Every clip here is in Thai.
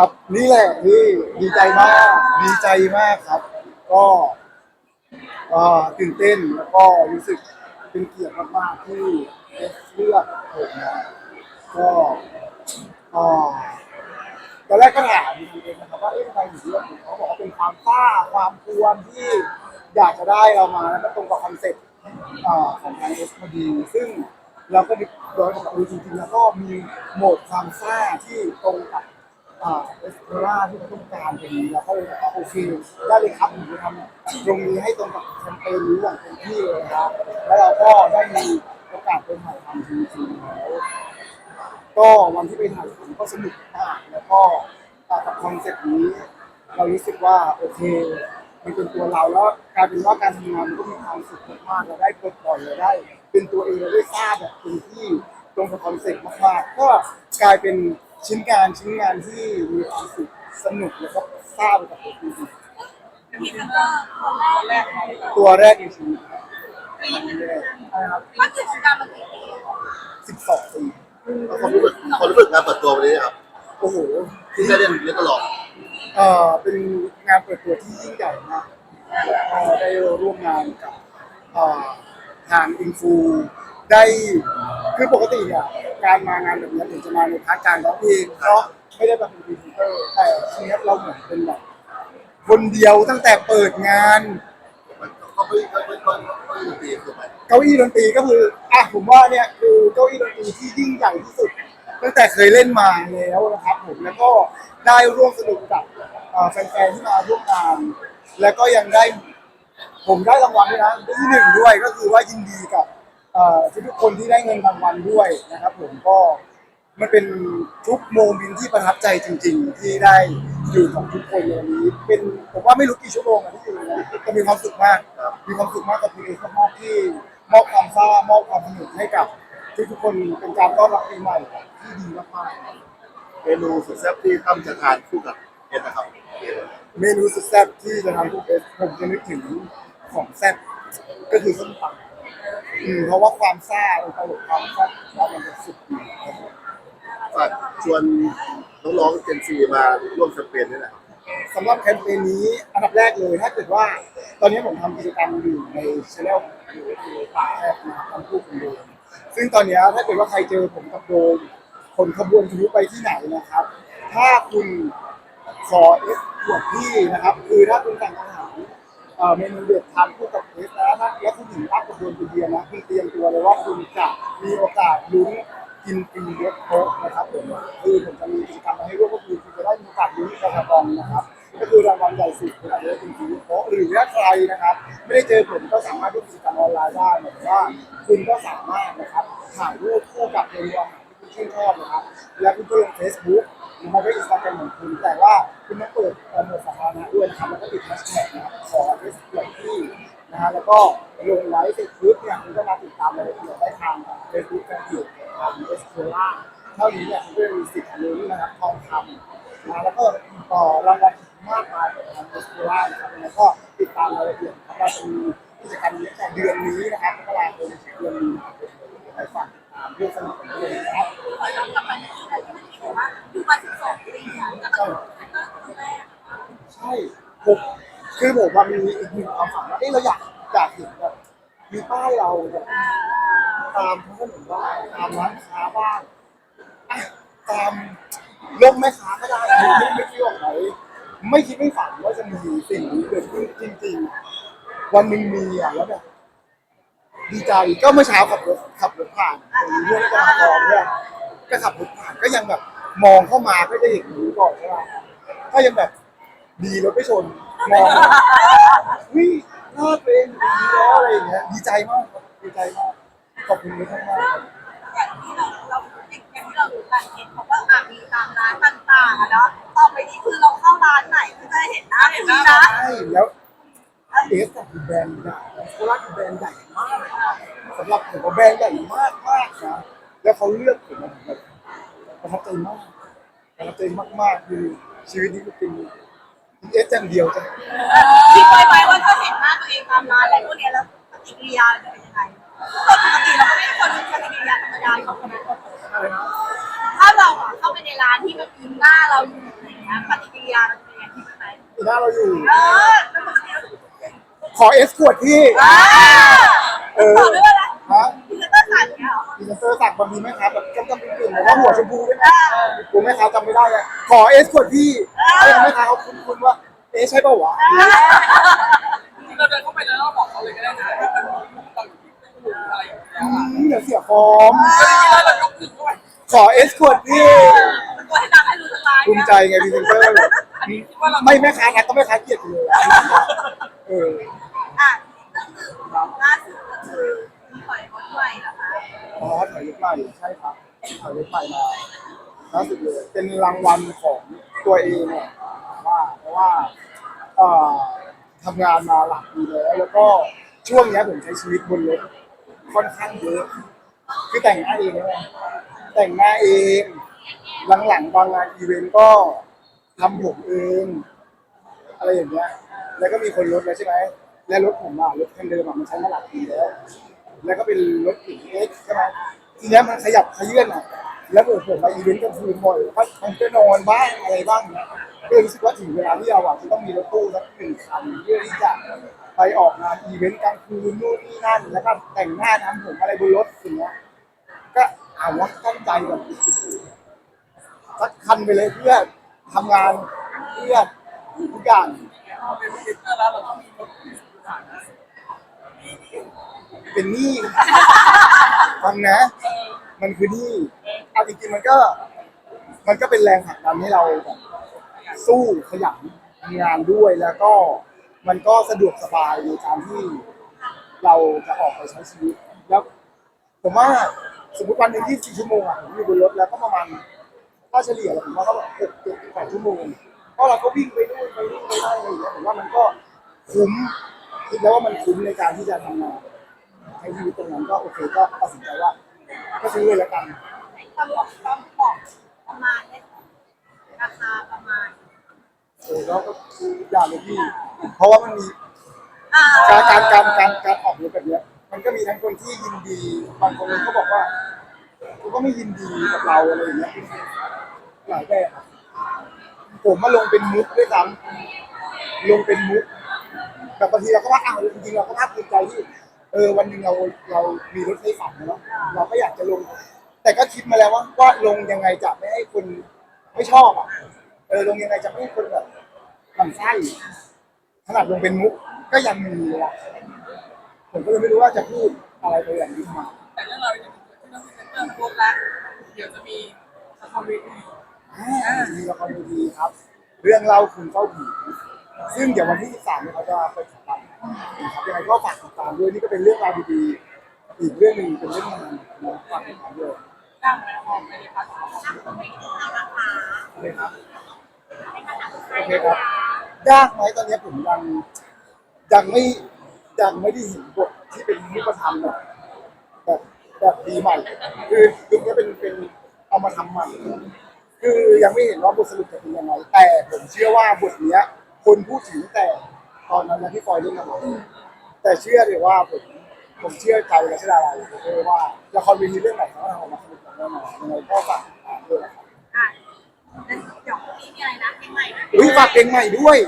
ครับ นี่แหละที่ดีใจมากดีใจมากครับก็ตื่นเต้นแล้วก็รู้สึกเป็นเกียรติมากๆที่เอสเลือกผมนะก็อ่อตอนแรกก็ถามดีเองนะครับว่าเอ๊ะทำไมถึงเลือกผมเขาบอกว่าเป็นความกล้าความกวนที่อยากจะได้เรามาแล้วก็ตรงกับคอนเซ็ปต์อ่อของทางเอสพอดีซึ่งเราก็ย้อนกลับไปจริงๆแล้วก็มีโหมดความซ่าที่ตรงกับ อ่าเอสเปร่าที่เราต้องการพอดีแล้วก็เลยบอกว่าโอเคได้เลยครับผมจะทำตรงนี้ให้ตรงกับแคมเปญนี้อย่างเต็มที่เลยนะครับแล้วเราก็ได้มีโอกาสไปถ่ายทำจริงๆแล้วก็วันที่ไปถ่ายทำก็สนุกมากแล้วก็กับคอนเซ็ปต์นี้ เรารู้สึกว่าโอเคมันเป็นตัวเราแล้วกลายเป็นว่าการทำงานมันก็มีความสุขมากเราได้ปลดปล่อยเราได้ เป็นตัวเองเราได้ทราบแบบเต็มที่ตรงกับคอนเซ็ปต์มากๆก็กลายเป็น ชิ้นงานชิ้นงานที่มีความสุขสนุกแล้วก็ทราบไปกับตัวจริงพี่ก็คนแรกๆตัวแรกในชีวิตนะครับมันคือวงการมากี่ปีสิบสองปีความรู้สึกความรู้สึกงานเปิดตัววันนี้ครับโอ้โหที่ได้เรียนเรียนตลอดเอ่อเป็นงานเปิดตัวที่ยิ่งใหญ่มากแล้วก็ได้ร่วมงานกับเอ่อทางอินฟู ได้คือปกติเนี่ยการมางานแบบนี้ถึงจะมาในพาร์ทการร้องเพลงเพราะไม่ได้แบบเป็นพรีเซนเตอร์แต่ทีนี้เราเหมือนเป็นแบบคนเดียวตั้งแต่เปิดงานมันก็ไม่ไม่ไม่ไม่ไม่ดนตรีคือไปเก้าอี้ดนตรีก็คืออะผมว่าเนี่ยคือเก้าอี้ดนตรีที่ยิ่งใหญ่ที่สุดตั้งแต่เคยเล่นมาแล้วนะครับผมแล้วก็ได้ร่วมสนุกกับเอ่อแฟนๆที่มาร่วมงาน แล้วก็ยังได้ผมได้รางวัลด้วยนะได้ที่หนึ่งด้วยก็คือว่ายินดีกับเอ่อ ทุกๆคนที่ได้เงินรางวัลด้วยนะครับ ผมก็มันเป็นทุกโมเมนต์ที่ประทับใจจริง ๆ ที่ได้อยู่กับทุกคนในวันนี้ เป็นผมว่าไม่รู้กี่ชั่วโมงอะที่อยู่นะแต่มีความสุขมากมีความสุขมากกับพีเอมากๆที่มอบความซ่ามอบความสนุกให้กับทุกๆคนเป็นการต้อนรับปีใหม่ที่ดีมากๆเมนูสุดแซ่บที่ตั้มจะทานคู่กับเอ็นนะครับเมนูสุดแซ่บที่จะทำทุกเอสผมจะนึกถึงของแซ่บก็คือส้มตำ อืมเพราะว่าความซ่าองค์ประกความแซ่บแล้วมันจะสุดดีครับผมฝากชวนน้องๆเจนซีมาร่วมแคมเปญนี่แหละ สำหรับแคมเปญนี้อันดับแรกเลยถ้าเกิดว่า ตอนนี้ผมทำกิจกรรมอยู่ในช anel อยู่คือป่าแอบนะครับทำคู่คุณโดมซึ่งตอนนี้ถ้าเกิดว่าใครเจอผมกับโดมคนขบวนทะลุไปที่ไหนนะครับ ถ้าคุณขอเอสขวดพี่นะครับ คือถ้าคุณสั่งอาหาร เอ่อเมนูเด็ดทานคู่กับเอสนะนะแล้วคุณถึงรับกับโดนเป็นเดียนะคุณเตรียมตัวเลยว่าคุณจะมีโอกาสลุ้นกินฟรียกโต๊ะนะครับผมคือผมจะมีกิจกรรมมาให้ร่วมก็คือคุณจะได้มีโอกาสลุ้นกระบองนะครับ ก็คือรางวัลใหญ่สุดคืออาจจะได้เป็นฟรียกโต๊ะหรือถ้าใครนะครับ ไม่ได้เจอผมก็สามารถร่วมกิจกรรมออนไลน์ได้หมายถึงว่าคุณก็สามารถนะครับถ่ายรูปคู่กับเมนูอาหารที่คุณชื่นชอบนะครับ แล้วคุณก็ลงเฟซบุ๊กหรือไม่ก็อินสตาแกรมของคุณแต่ว่าคุณต้องเปิดเอ่อหมดสาธารณะด้วยนะครับแล้วก็ติดแฮชแท็ ก็ลงไว้เสร็จปุ๊บเนี่ยคุณก็มาติดตามรายละเอียดได้ทางเฟซบุ๊กแฟนเพจทางเอสโคล่าเท่านี้เนี่ยคุณก็จะมีสิทธิ์ลุ้นนะครับทองคำนะแล้วก็ต่อรางวัลอีกมากมายของทางเอสโคล่านะครับแล้วก็ติดตามรายละเอียดนะครับเราจะมีกิจกรรมนี้แต่เดือนนี้นะครับมกราคมถึงเดือนมีนาคมไปฝากติดตามเพื่อสนุกกันด้วยนะครับขอย้อนกลับไปที่ไหนที่พี่บอกว่าอยู่มาสิบสองปีอะแล้วก็เป็นตั้งแต่แรกใช่ผมคือผมว่ามีอีกหนึ่งความฝันว่าเอ้เราอยาก อยากเห็นแบบมีป้ายเราแบบตามท้องถนนบ้างตามร้านค้าบ้างอะตามร่มแม่ค้าก็ได้ไม่ไม่ไม่คิดว่าไหนไม่คิดไม่ฝันว่าจะมีสิ่งนี้เกิดขึ้นจริงๆ วันหนึ่งมีอะแล้วแบบดีใจก็เมื่อเช้าขับรถขับรถผ่านตรงนี้เรื่องจราจรเนี่ยก็ขับรถผ่านก็ยังแบบมองเข้ามาก็จะเห็นหนี้ก่อนใช่ไหมก็ยังแบบดีรถไม่ชนมอง วิรอดเป็นดีแล้วอะไรอย่างเงี้ยดีใจมากครับดีใจมากขอบคุณมากมากครับอย่างที่เราเราอย่างที่เราดูกันเห็นเขาก็อะมีตามร้านต่างๆอะเนาะต่อไปนี้คือเราเข้าร้านไหนก็จะเห็นหน้าคุณนะใช่แล้วเอสคือแบรนด์ใหญ่โคราชคือแบรนด์ใหญ่มากสำหรับผมว่าแบรนด์ใหญ่มากมากนะแล้วเขาเลือกผมมาแบบประทับใจมากประทับใจมากๆคือชีวิตนี้ก็เป็น เอสอย่างเดียวจ้ะคิดไว้ไหมว่าถ้าเห็นหน้าตัวเองตามร้านอะไรพวกเนี้ยแล้วปฏิกิริยาจะเป็นยังไงปกติเราก็ไม่ใช่คนปฏิกิริยาธรรมดาของคนนั้นอะไรนะถ้าเราอะเข้าไปในร้านที่มันมีหน้าเราอยู่เงี้ยปฏิกิริยามันเป็นยังไงที่ไหนปีหน้าเราอยู่ เออแล้วป็นยังไงขอเอสขวดพี่เออต่อด้วยอะไร ฮะ พิเศษต้นสาย เงี้ยเหรอพรีเซนเตอร์สั่งบางทีแม่ค้าแบบกำกำกึ่งๆแบบว่าหัวชมพูด้วยนะกูแม่ค้าจำไม่ได้อะขอเอสขวดพี่เอ้ยแม่ค้าเขาคุ้นๆว่าเอ๊ะใช่ป่าวะเราเดินเข้าไปแล้วเราบอกเขาเลยก็ได้นะว่ามันมีเราอยู่ที่ตู้อะไรอย่างเงี้ยอืมเดี๋ยวเสียฟอร์มแล้วเรายกขึ้นด้วยขอเอสขวดพี่มันตัวให้ดังให้รู้ทั้งร้านภูมิใจไงพรีเซนเตอร์อันนี้คิดว่าเราไม่แม่ค้านะก็แม่ค้าเกลียดเลยเออ อะก็คือล่าสุดก็คือมีปล่อยรถใหม่เหรอคะ อ๋อถอยรถใหม่ใช่ครับถอยรถใหม่มาล่าสุดเลยเป็นรางวัลของตัวเองเนี่ยว่าเพราะว่าเอ่อทำงานมาหลักปีแล้วแล้วก็ช่วงเนี้ยผมใช้ชีวิตบนรถค่อนข้างเยอะคือแต่งหน้าเองนะแต่งหน้าเอง หลังๆบางงานอีเวนต์ก็ทำผมเอง อะไรอย่างเงี้ย แล้วก็มีคนรถแล้วใช่ไหม และรถผมอะรถคันเดิมอะมันใช้มาหลายปีแล้ว แล้วก็เป็นรถถึงเอ็กใช่ไหม ทีเนี้ยมันขยับขยื่นอะแล้วผมผมมาอีเวนต์กลางคืนบ่อยพักมันก็นอนบ้างอะไรบ้างเนี้ยก็เลยรู้สึกว่าถึงเวลาที่เราอะจะต้องมีรถตู้สักหนึ่งคันเพื่อที่จะไปออกงานอีเวนต์กลางคืนนู่นนี่นั่นแล้วก็แต่งหน้าทำผมอะไรบนรถอย่างเงี้ยก็เอาวะตั้งใจแบบสักคันไปเลยเพื่อทำงานเพื่อทุกอย่าง เราเป็นพิเตอร์แล้วเราต้องมีรถสถานะ เป็นหนี้ฟังนะ มันคือหนี้เอาจริงๆมันก็ มันก็เป็นแรงผลักดันให้เราแบบสู้ขยันทำงานด้วยแล้วก็มันก็สะดวกสบายในการที่เราจะออกไปใช้ชีวิต แล้วผมว่าสมมติวันหนึ่งที่สี่ชั่วโมงอะผมอยู่บนรถแล้วก็ประมาณถ้าเฉลี่ยแล้วผมว่าก็แบบหกเจ็ดแปดชั่วโมงเพราะเราก็วิ่งไปนู่นไปนี่ไปได้อะไรอย่างเงี้ยผมว่ามันก็คุ้มคิดแล้วว่ามันคุ้มในการที่จะทำงาน ใช้ชีวิตตรงนั้นก็โอเคก็ตัดสินใจว่า ก็ซื้อเลยแล้วกันความบอกความบอกประมาณเนี่ยราคาประมาณเออแล้วก็อย่าเลยพี่ เพราะว่ามันมีอ่าการการการการการออกรถแบบเนี้ยมันก็มีทั้งคนที่ยินดีบางคนก็บอกว่าเขาก็ไม่ยินดีกับเราอะไรอย่างเงี้ยหลายแบบอะผมมาลงเป็นมุกด้วยซ้ำลงเป็นมุกแต่บางทีเราก็ว่าอ้าวจริงๆเราก็ภาคภูมิใจที่ เออวันหนึ่งเราเรามีรถให้ฝันเนาะเราก็อยากจะลง แต่ก็คิดมาแล้วว่าว่าลงยังไงจะไม่ให้คนไม่ชอบอะเออลงยังไงจะไม่ให้คนแบบหมั่นไส้ขนาดลงเป็นมุกก็ยังมีเลยอะผมก็เลยไม่รู้ว่าจะพูดอะไรไปอย่างนี้มาแต่เรื่องเราเนี่ยที่เราพิเตอร์ครบแล้วเดี๋ยวจะมีละครเวทีอ่ามีละครเวทีครับ เรื่องเล่าคุณเฝ้าผีซึ่งเดี๋ยววันที่13เนี่ยเขาจะไปถ่ายทำ นะครับยังไงก็ฝากติดตามด้วยนี่ก็เป็นเรื่องราวดีๆอีกเรื่องหนึ่งเป็นเรื่องงานนะฝากติดตามด้วยตั้งไปละครไปในพาร์ทของโอเคครับโอเคครับยากไหมตอนนี้ผมยังยังไม่ยังไม่ได้เห็นบทที่เป็นรูปธรรมแบบแบบแบบดีใหม่ คือยุคนี้เป็นเป็นเอามาทำใหม่คือยังไม่เห็นว่าบทสรุปจะเป็นยังไงแต่ผมเชื่อว่าบทเนี้ย คนพูดถึงตั้งแต่ ตอนนั้นนะที่ฟอยเล่นกับผมแต่เชื่อเลยว่าผมผมเชื่อใจและเชื่ออะไรเลยว่าละครเวทีเรื่องไหนเขาก็ทำออกมาสนุกแน่นอนยังไงก็ฝากติดตามด้วยนะครับอะแล้วเดี๋ยวพรุ่งนี้มีอะไรนะเพลงใหม่นะอุ้ยฝากเพลงใหม่ด้วย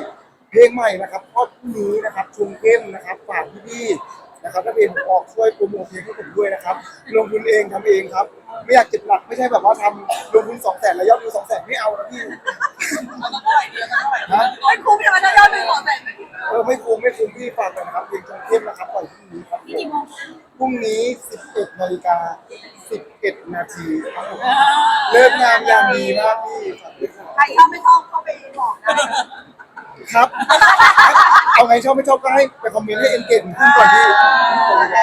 เพลงใหม่นะครับพอพรุ่งนี้นะครับชุมเข้มนะครับฝากพี่ๆนะครับถ้าเพลงผมออกช่วยโปรโมทเพลงให้ผมด้วยนะครับลงทุนเองทำเองครับ ไม่อยากเก็บหลักไม่ใช่แบบว่าทำลงทุนสองแสนแล้วยอดวิวสองแสนไม่เอานะพี่เราต้องเท่าไหร่ดีเราต้องเท่าไหร่ดีฮะไม่คุ้มใช่ไหมถ้ายอดหนึ่งของแต่ เออไม่คุ้มไม่คุ้มพี่ฝากกันนะครับเพลงชมเข้มนะครับปล่อยพรุ่งนี้ครับกี่โมงพรุ่งนี้ 11นาฬิกา11นาทีครับผมเลิกงานยามดีมากพี่ฝากด้วยครับใครชอบไม่ชอบเข้าไปบอกได้ครับ เอาไงชอบไม่ชอบก็ให้ไปคอมเมนต์ให้เอ็นเกจขึ้นก่อนที่ โอเค